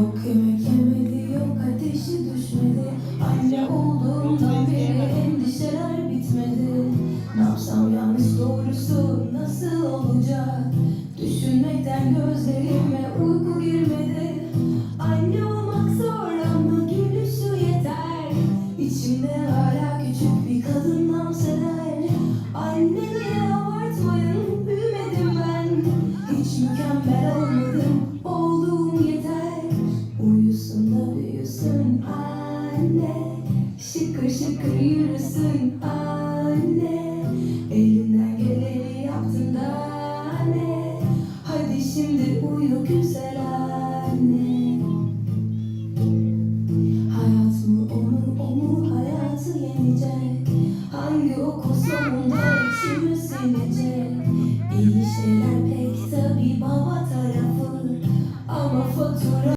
Yok yemek yemedi, yok ateşi düşmedi. Anne olduğumdan beri endişeler bitmedi. Ne yapsam yanlış doğrusu nasıl olacak? Düşünmekten gözlerim senle Şıkır şıkır yürüsün. Anne Elinden geleni yaptın da anne. Hadi şimdi uyu güzel anne. Hayat mı onu o mu hayatı yenecek? Hangi okul sonunda